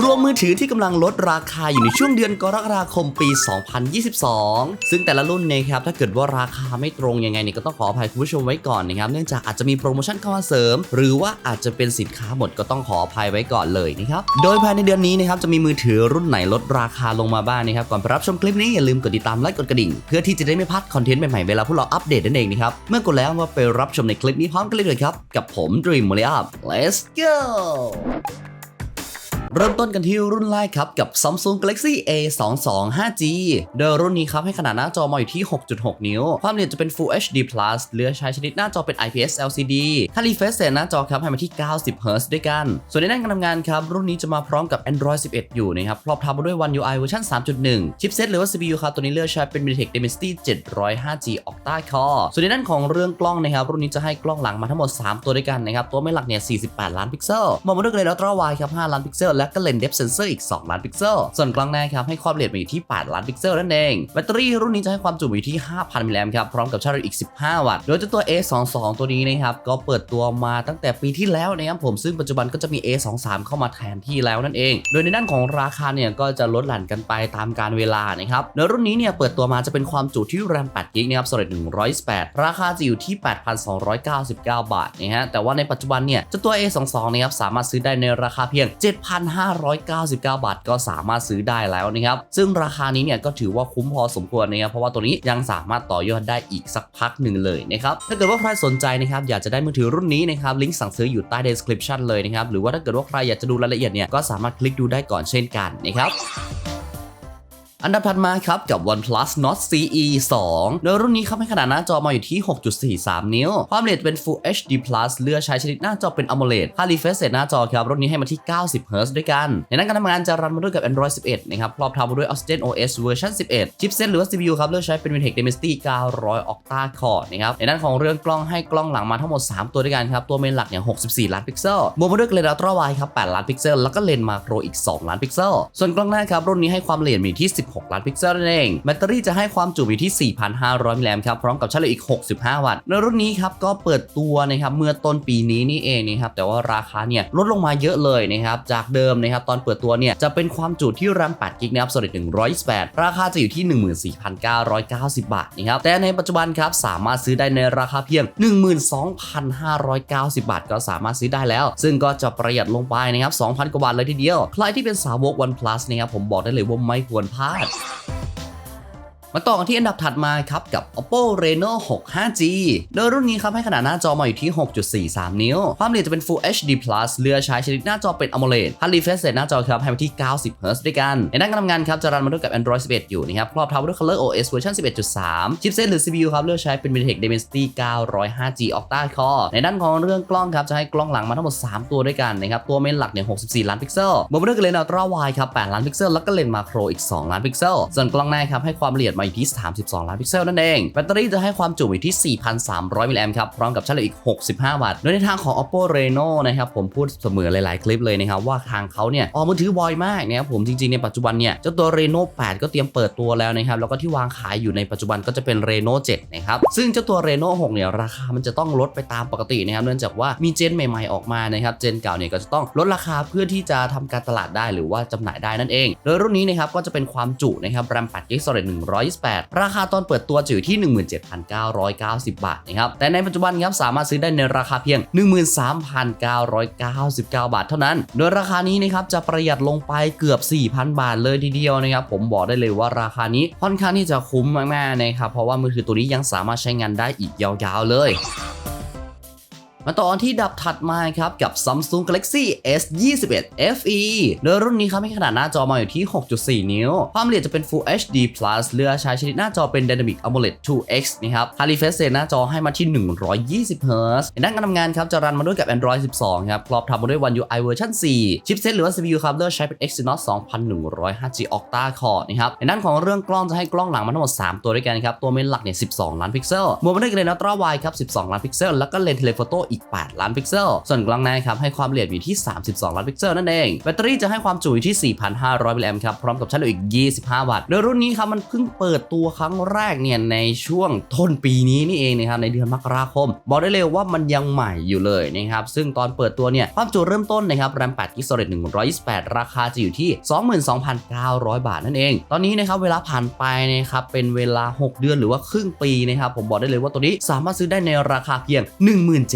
รวมมือถือที่กำลังลดราคาอยู่ในช่วงเดือนกรกฎาคมปี 2022 ซึ่งแต่ละรุ่นนะครับถ้าเกิดว่าราคาไม่ตรงยังไงเนี่ยก็ต้องขออภัยคุณผู้ชมไว้ก่อนนะครับเนื่องจากอาจจะมีโปรโมชั่นเข้ามาเสริม หรือว่าอาจจะเป็นสินค้าหมดก็ต้องขออภัยไว้ก่อนเลยนะครับโดยภายในเดือนนี้นะครับจะมีมือถือรุ่นไหนลดราคาลงมาบ้างนะครับก่อนไปรับชมคลิปนี้อย่าลืมกดติดตามและกดกระดิ่ง เพื่อที่จะได้ไม่พลาดคอนเทนต์ใหม่ๆเวลาพวกเราอัปเดตนั่นเองนะครับเมื่อกดแล้วมาไปรับชมในคลิปนี้พร้อมกันเลยเลยครับกับผม Dream m o l i Up let's go เริ่มต้นกันที่รุ่นแรกครับ กับ Samsung Galaxy A 2 2 5G โดยรุ่นนี้ครับให้ขนาดหน้าจอมาอยู่ที่ 6.6 นิ้ว ความละเอียดจะเป็น Full HD Plus เลือใช้ชนิดหน้าจอเป็น IPS LCD ค่า refresh rate หน้าจอครับให้มาที่ 90 Hz ด้วยกัน ส่วนในด้านการทำงานครับ รุ่นนี้จะมาพร้อมกับ Android 11 อยู่นะครับพร้อมทำมาด้วย One UI เวอร์ชัน3.1 ชิปเซตหรือว่า CPU ครับตัวนี้เลือกใช้เป็น MediaTek Dimensity 705G Octa Core ส่วนในด้านของเรื่องกล้องนะครับรุ่นนี้จะให้กล้องหลังมาทั้งหมด 3 ตัวด้วยกันนะครับตัวไม่หลักเนี่ย48 ล้านพิกเซลมาะมาด้วยเลนส์ Ultra Wide ครับ5ล้านพิกเซลและก็เลนส์ Depth Sensor อีก 2 ล้านพิกเซล ส่วนกล้องหน้าครับให้ความละเอียดมาอยู่ที่ 8 ล้านพิกเซลนั่นเอง แบตเตอรี่รุ่นนี้จะให้ความจุอยู่ที่ 5,000 มิลลิแอมป์ครับ พร้อมกับชาร์จอีก 15 วัตต์ โดยเจ้าตัว A22 ตัวนี้นะครับ ก็เปิดตัวมาตั้งแต่ปีที่แล้วนะครับผม ซึ่งปัจจุบันก็จะมี A23 เข้ามาแทนที่แล้วนั่นเอง โดยในด้านของราคาเนี่ยก็จะลดหลั่นกันไปตามการเวลานะครับโดยรุ่นนี้เนี่ยเปิดตัวมาจะเป็นความจุที่แรม8กิกนะครับ storage 128 ราคาจะอยู่ที่ 8,299 บาทนะฮะ แต่ว่าในปัจจุบันเนี่ยเจ้าตัว A22 นะครับสามารถซื้อได้ในราคาเพียง1,599 บาท ก็สามารถซื้อได้แล้วนะครับ ซึ่งราคานี้เนี่ยก็ถือว่าคุ้มพอสมควรนะครับ เพราะว่าตัวนี้ยังสามารถต่อยอดได้อีกสักพักหนึ่งเลยนะครับ ถ้าเกิดว่าใครสนใจนะครับ อยากจะได้มือถือรุ่นนี้นะครับ ลิงก์สั่งซื้ออยู่ใต้ description เลยนะครับ หรือว่าถ้าเกิดว่าใครอยากจะดูรายละเอียดเนี่ย ก็สามารถคลิกดูได้ก่อนเช่นกันนะครับ อันดับถัดมาครับกับ OnePlus Nord CE 2 โดยรุ่นนี้ครับให้ขนาดหน้าจอมาอยู่ที่ 6.43 นิ้ว ความละเอียดเป็น Full HD Plus เลือกใช้ชนิดหน้าจอเป็น AMOLED ค่า refresh rate หน้าจอครับรุ่นนี้ให้มาที่ 90 Hz ด้วยกัน ในด้านการทำงานจะรันมาด้วยกับ Android 11 นะครับพร้อมทำมาด้วย Oxygen OS เวอร์ชัน11 ชิปเซตหรือว่า CPU ครับเลือกใช้เป็น MediaTek Dimensity 900 Octa Core นะครับในด้านของเรื่องกล้องให้กล้องหลังมาทั้งหมด 3 ตัวด้วยกันครับตัวเมนหลักเนี่ย64 ล้านพิกเซลบวกมาด้วยเลนส์ Ultra Wide ครับ8ล้านพิกเซลแล้วก็เลนส์มาโครอีก 2 ล้านพิกเซลส่วนกล้องหน้าครับรุ่นนี้ให้ความละเอียดมีที่6 ล้านพิกเซลนั่นเองแบตเตอรี่จะให้ความจุอยู่ที่ 4,500 มิลลิแอมป์ครับพร้อมกับชาร์จอีก 65 วัตต์ในรุ่นนี้ครับก็เปิดตัวนะครับเมื่อต้นปีนี้นี่เองนะครับแต่ว่าราคาเนี่ยลดลงมาเยอะเลยนะครับจากเดิมนะครับตอนเปิดตัวเนี่ยจะเป็นความจุที่แรม8กิกนะครับ storage 128 ราคาจะอยู่ที่ 14,990 บาทนะครับแต่ในปัจจุบันครับสามารถซื้อได้ในราคาเพียง 12,590 บาท ก็สามารถซื้อได้แล้ว ซึ่งก็จะประหยัดลงไปนะครับ2,000 กว่าบาทเลยทีเดียว ใครที่เป็นสาวก OnePlus นะครับผมบอกได้เลยว่าไม่ควรพลาด subscribe. มาต่อกันที่อันดับถัดมาครับกับ Oppo Reno 6 5G โดยรุ่นนี้ครับให้ขนาดหน้าจอมาอยู่ที่ 6.43 นิ้ว ความละเอียดจะเป็น Full HD Plus เลือกใช้ชนิดหน้าจอเป็น AMOLED ค่า refresh rate หน้าจอครับให้มาที่ 90 Hz ด้วยกัน ในด้านการทำงานครับจะรันมาด้วยกับ Android 11 อยู่นะครับครอบทับด้วย Color OS เวอร์ชัน11.3 ชิปเซตหรือ CPU ครับเลือกใช้เป็น MediaTek Dimensity 905G Octa Core ในด้านของเรื่องกล้องครับจะให้กล้องหลังมาทั้งหมด 3 ตัวด้วยกันนะครับตัวเมนหลักเนี่ย 64 ล้านพิกเซลบวกมาด้วยกับเลนส์ Ultra Wide ครับ 8 ล้านพิกเซลแล้วก็เลนส์มาโครอีก 2 ล้านพิกเซลส่วนกล้องหน้าครับให้ความละเอียดมาอยู่ที่ 32 ล้านพิกเซลนั่นเอง แบตเตอรี่จะให้ความจุอยู่ที่ 4,300 มิลลิแอมป์ครับ พร้อมกับชาร์จอีก 65 วัตต์ โดยในทางของ Oppo Reno นะครับ ผมพูดเสมอหลาย ๆ คลิปเลยนะครับ ว่าทางเขาเนี่ยออกมือถือบ่อยมากนะครับผมจริง ๆ ในปัจจุบันเนี่ยเจ้าตัว Reno 8 ก็เตรียมเปิดตัวแล้วนะครับ แล้วก็ที่วางขายอยู่ในปัจจุบันก็จะเป็น Reno 7 นะครับ ซึ่งเจ้าตัว Reno 6 เนี่ยราคามันจะต้องลดไปตามปกตินะครับเนื่องจากว่ามีเจนใหม่ ๆ ออกมานะครับเจนเก่าเนี่ยก็จะต้องลดราคาเพื่อที่จะทำการตลาดได้หรือว่าจำหน่ายได้นั่นเอง โดยรุ่นนี้นะครับก็จะเป็นความจุนะครับ RAM 8 GB 128 ราคาตอนเปิดตัวจะอยู่ที่ 17,990 บาทนะครับ แต่ในปัจจุบันครับสามารถซื้อได้ในราคาเพียง 13,999 บาทเท่านั้น โดยราคานี้นะครับจะประหยัดลงไปเกือบ 4,000 บาทเลยทีเดียวนะครับผมบอกได้เลยว่าราคานี้ค่อนข้างที่จะคุ้มมากๆนะครับเพราะว่ามือถือตัวนี้ยังสามารถใช้งานได้อีกยาวๆเลยมาต่อที่ดับถัดมาครับกับ Samsung Galaxy S 21 FE โดยรุ่นนี้ครับให้ขนาดหน้าจอมาอยู่ที่ 6.4 นิ้ว ความละเอียดจะเป็น Full HD Plus เลือกใช้ชนิดหน้าจอเป็น Dynamic AMOLED 2X นะครับค่า refresh rate หน้าจอให้มาที่ 120 Hz ในด้านการทำงานครับจะรันมาด้วยกับ Android 12 ครับ ครอบทับมาด้วย One UI เวอร์ชัน4 ชิปเซตหรือว่า CPU ครับเลือกใช้เป็น Exynos 2105G Octa Core นะครับ ในด้านของเรื่องกล้องจะให้กล้องหลังมาทั้งหมด 3 ตัวด้วยกันครับ ตัวเมนหลักเนี่ย 12 ล้านพิกเซลบวกมาด้วยเลนส์ Ultra Wide ครับ 12 ล้านพิกเซล แล้วก็เลนส์ Telephoto อีก 8 ล้านพิกเซล ส่วนกล้องหน้าครับให้ความละเอียดอยู่ที่32 ล้านพิกเซลนั่นเอง แบตเตอรี่จะให้ความจุอยู่ที่ 4,500 มิลลิแอมป์ครับ พร้อมกับชาร์จเร็วอีก 25 วัตต์ โดยรุ่นนี้ครับ มันเพิ่งเปิดตัวครั้งแรกเนี่ย ในช่วงต้นปีนี้นี่เองนะครับ ในเดือนมกราคม บอกได้เลยว่ามันยังใหม่อยู่เลยนะครับ ซึ่งตอนเปิดตัวเนี่ย ความจุเริ่มต้นนะครับ RAM 8 g b storage 128 ราคาจะอยู่ที่ 22,900 บาทนั่นเอง ตอนนี้นะครับ เวลาผ่านไปนะครับเป็นเวลา 6 เดือนหรือว่าครึ่งปีนะครับผมบอกได้เลยว่าตัวนี้สามารถซื้อได้ในราคาเพียง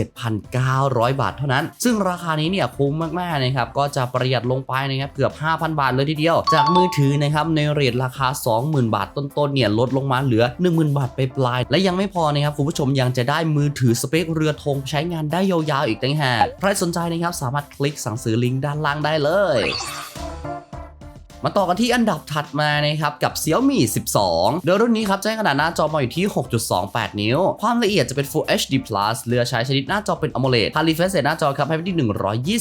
17,900 บาทเท่านั้น ซึ่งราคานี้เนี่ยคุ้มมากๆนะครับก็จะประหยัดลงไปนะครับเกือบ 5,000 บาทเลยทีเดียว จากมือถือนะครับในเรทราคา 20,000 บาทต้นๆเนี่ยลดลงมาเหลือ 10,000 บาทไปปลาย และยังไม่พอนะครับคุณผู้ชมยังจะได้มือถือสเปคเรือธงใช้งานได้ยาวๆอีกต่างหากใครสนใจนะครับสามารถคลิกสั่งซื้อลิงก์ด้านล่างได้เลย มาต่อกันที่อันดับถัดมานะครับกับ Xiaomi 12 โดยรุ่นนี้ครับจะให้ขนาดหน้าจอมาอยู่ที่ 6.28 นิ้ว ความละเอียดจะเป็น Full HD Plus เลือกใช้ชนิดหน้าจอเป็น AMOLED พา refresh หน้าจอครับให้ไปที่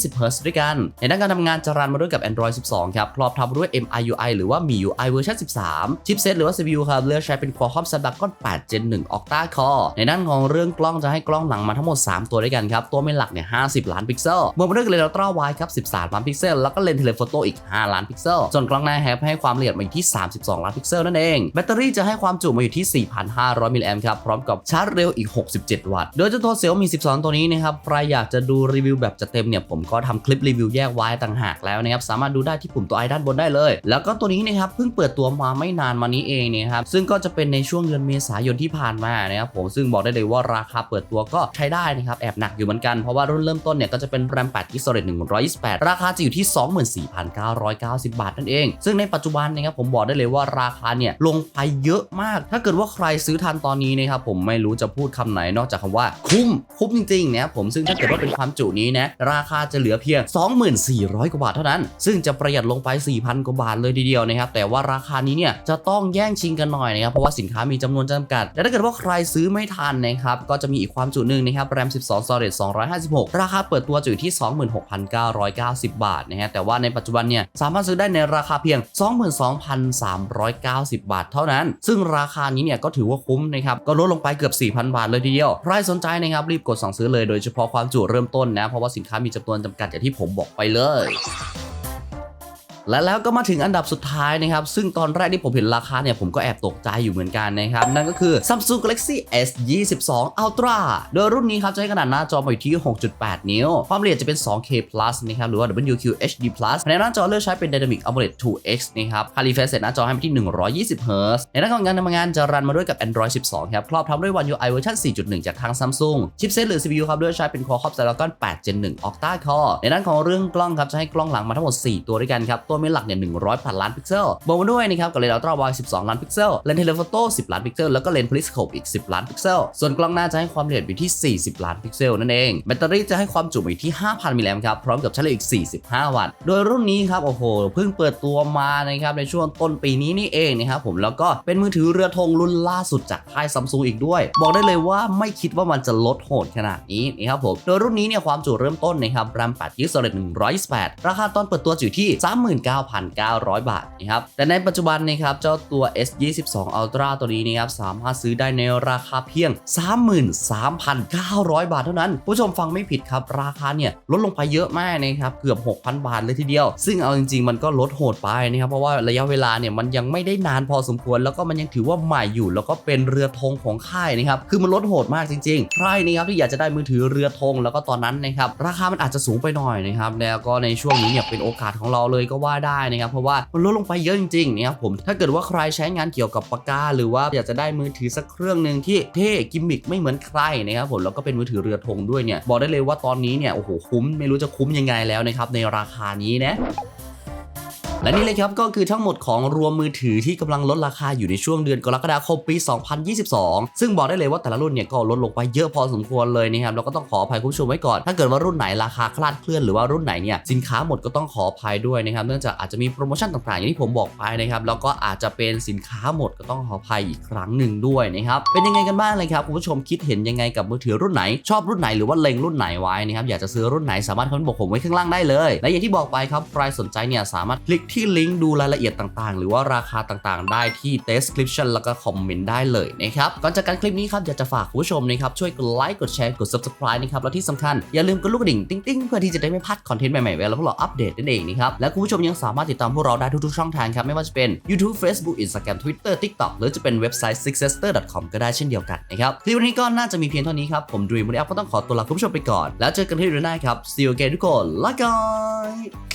120 Hz ด้วยกัน ในด้านการทำงานจะรันมาด้วยกับ Android 12 ครับพร้อมทำด้วย MIUI หรือว่า MIUI เวอร์ชัน13 ชิปเซตหรือว่า CPU ครับเลือกใช้เป็น Qualcomm Snapdragon 8 Gen 1 Octa Core ในด้านของเรื่องกล้องจะให้กล้องหลังมาทั้งหมด 3 ตัวด้วยกันครับ ตัวเมนหลักเนี่ย 50 ล้านพิกเซลบวกมาด้วยเลนส์อัลตร้าไวด์ครับ 13 ล้านพิกเซล แล้วก็เลนส์เทเลโฟโต้อีก 5 ล้านพิกเซลส่วนกล้องหน้าแฮปให้ความละเอียดมาอยู่ที่ 32 ล้านพิกเซลนั่นเอง แบตเตอรี่จะให้ความจุมาอยู่ที่ 4,500 มิลลิแอมป์ครับ พร้อมกับชาร์จเร็วอีก 67 วัตต์ โดยเจ้าตัว Xiaomi 12 ตัวนี้นะครับ ใครอยากจะดูรีวิวแบบจะเต็มเนี่ย ผมก็ทำคลิปรีวิวแยกไว้ต่างหากแล้วนะครับ สามารถดูได้ที่ปุ่มตัวไอด้านบนได้เลย แล้วก็ตัวนี้นะครับ เพิ่งเปิดตัวมาไม่นานมานี้เองนะครับ ซึ่งก็จะเป็นในช่วงเดือนเมษายนที่ผ่านมานะครับผม ซึ่งบอกได้เลยว่าราคาเปิดตัวก็ใช้ได้นะครับ แอบหนักอยู่เหมือนกัน เพราะว่ารุ่นเริ่มต้นเนี่ยก็จะเป็น RAM 8 g b 128 ราคาจะอยู่ที่ 24,990 บาทนั่นเองซึ่งในปัจจุบันนะครับผมบอกได้เลยว่าราคาเนี่ยลงไปเยอะมาก ถ้าเกิดว่าใครซื้อทันตอนนี้นะครับผมไม่รู้จะพูดคำไหนนอกจากคำว่าคุ้มคุ้มจริงๆนะผมซึ่งถ้าเกิดว่าเป็นความจุนี้นะราคาจะเหลือเพียง 2400 กว่าบาทเท่านั้น ซึ่งจะประหยัดลงไป 4,000 กว่าบาทเลยทีเดียวนะครับแต่ว่าราคานี้เนี่ยจะต้องแย่งชิงกันหน่อยนะครับเพราะว่าสินค้ามีจำนวนจำกัด และถ้าเกิดว่าใครซื้อไม่ทันนะครับก็จะมีอีกความจุหนึ่งนะครับ RAM 12 storage 256 ราคาเปิดตัวจะอยู่ที่ 26,990 บาทนะฮะแต่ว่าในปัจจุบันเนี่ยสามารถซื้อได้ในราคาเพียง 22,390 บาทเท่านั้น ซึ่งราคานี้เนี่ยก็ถือว่าคุ้มนะครับก็ลดลงไปเกือบ 4,000 บาทเลยทีเดียว ใครสนใจนะครับรีบกดสั่งซื้อเลยโดยเฉพาะความจุเริ่มต้นนะ เพราะว่าสินค้ามีจำนวนจำกัดอย่างที่ผมบอกไปเลย และแล้วก็มาถึงอันดับสุดท้ายนะครับ ซึ่งตอนแรกที่ผมเห็นราคาเนี่ย ผมก็แอบตกใจอยู่เหมือนกันนะครับ นั่นก็คือ Samsung Galaxy S 22 Ultra โดยรุ่นนี้ครับ จะให้ขนาดหน้าจอมาอยู่ที่ 6.8 นิ้ว ความละเอียดจะเป็น 2K Plus นะครับ หรือว่า WQ HD Plus ในหน้าจอเลือกใช้เป็น Dynamic AMOLED 2X นะครับ High refresh rate หน้าจอให้ไปที่ 120 Hz ในด้านของการทำงานจะรันมาด้วยกับ Android 12 ครับ ครอบทับด้วย One UI เวอร์ชัน4.1 จากทาง Samsung ชิปเซตหรือ CPU ครับเลือกใช้เป็น Qualcomm Snapdragon 8 Gen 1 Octa Core ในด้านของเรื่องกล้องครับจะให้กล้องหลังมาทั้งหมด 4 ตัวด้วยกันครับตัวเมนหลักเนี่ย100ล้านพิกเซลบวกมาด้วยนะครับกับเลนส์อัลตร้าไวด์12 ล้านพิกเซลเลนส์เทเลโฟโต้10 ล้านพิกเซลแล้วก็เลนส์พลิสโคปอีก 10 ล้านพิกเซลส่วนกล้องหน้าจะให้ความละเอียดอยู่ที่ 40 ล้านพิกเซลนั่นเองแบตเตอรี่จะให้ความจุอยู่ที่ 5,000มิลลิแอมป์ครับพร้อมกับชาร์จเร็วอีก 45 วัตต์โดยรุ่นนี้ครับโอ้โหเพิ่งเปิดตัวมานะครับในช่วงต้นปีนี้นี่เองนะครับผมแล้วก็เป็นมือถือเรือธงรุ่นล่าสุดจากค่ายซัมซุงอีกด้วย บอกได้เลยว่าไม่คิดว่ามันจะลดโหดขนาดนี้นะครับผมโดยรุ่นนี้เนี่ยความจุเริ่มต้นนะครับ RAM 8 g b 128 ราคาตอนเปิดตัวอยู่ที่9,900 บาทนะครับแต่ในปัจจุบันนะครับเจ้าตัว S 22 Ultra ตัวนี้นะครับสามารถซื้อได้ในราคาเพียง 33,900 บาทเท่านั้น ผู้ชมฟังไม่ผิดครับ ราคาเนี่ยลดลงไปเยอะมากนะครับเกือบ 6,000 บาทเลยทีเดียว ซึ่งเอาจริงๆ มันก็ลดโหดไปนะครับเพราะว่าระยะเวลาเนี่ยมันยังไม่ได้นานพอสมควร แล้วก็มันยังถือว่าใหม่อยู่ แล้วก็เป็นเรือธงของค่ายนะครับคือมันลดโหดมากจริงๆใครนะครับที่อยากจะได้มือถือเรือธงแล้วก็ตอนนั้นนะครับราคามันอาจจะสูงไปหน่อยนะครับแล้วก็ในช่วงนี้เนี่ยเป็นโอกาสของเราเลยก็ว่าได้นะครับเพราะว่ามันลดลงไปเยอะจริงๆนะครับผมถ้าเกิดว่าใครใช้งานเกี่ยวกับปากกาหรือว่าอยากจะได้มือถือสักเครื่องหนึ่งที่เท่กิมมิกไม่เหมือนใครนะครับผมแล้วก็เป็นมือถือเรือธงด้วยเนี่ยบอกได้เลยว่าตอนนี้เนี่ยโอ้โหคุ้มไม่รู้จะคุ้มยังไงแล้วนะครับในราคานี้นะ และนี่เลยครับก็คือทั้งหมดของรวมมือถือที่กำลังลดราคาอยู่ในช่วงเดือนกรกฎาคมปี 2022 ซึ่งบอกได้เลยว่าแต่ละรุ่นเนี่ยก็ลดลงไปเยอะพอสมควรเลยนะครับแล้วก็ต้องขออภัยคุณผู้ชมไว้ก่อน ถ้าเกิดว่ารุ่นไหนราคาคลาดเคลื่อนหรือว่ารุ่นไหนเนี่ยสินค้าหมดก็ต้องขออภัยด้วยนะครับเนื่องจากอาจจะมีโปรโมชั่นต่างๆอย่างที่ผมบอกไปนะครับแล้วก็อาจจะเป็นสินค้าหมดก็ต้องขออภัยอีกครั้งหนึ่งด้วยนะครับเป็นยังไงกันบ้างเลยครับคุณผู้ชมคิดเห็นยังไงกับมือถือรุ่นไหน ชอบรุ่นไหนหรือว่าเล็งรุ่นไหนไว้นะครับอยากจะซื้อรุ่นไหนสามารถคอมเมนต์บอกผมไว้ข้างล่างได้เลย และอย่างที่บอกไปครับใครสนใจเนี่ยสามารถคลิกที่ลิงก์ดูรายละเอียดต่างๆ หรือว่าราคาต่างๆ ได้ที่ description แล้วก็คอมเมนต์ได้เลยนะครับก่อนจากการคลิปนี้ครับอยากจะฝากคุณผู้ชมนะครับช่วยกดไลค์กดแชร์กด subscribe นะครับแล้วที่สำคัญอย่าลืมกดลูกกระดิ่งติ๊งๆเพื่อที่จะได้ไม่พลาดคอนเทนต์ใหม่ๆเวลาพวกเราอัปเดตนั่นเองนะครับและคุณผู้ชมยังสามารถติดตามพวกเราได้ทุกๆช่องทางครับไม่ว่าจะเป็น YouTube Facebook Instagram Twitter TikTok หรือจะเป็นเว็บไซต์ sixester.com ก็ได้เช่นเดียวกันนะครับคลิปวันนี้ก็น่าจะมีเพียงเท่านี้ครับผมดรีมวันนี้ก็ต้องขอตัวลาคุณผู้ชมไปก่อน แล้วเจอกันที่เดือนหน้าครับ see you again ทุกคนลาก่อน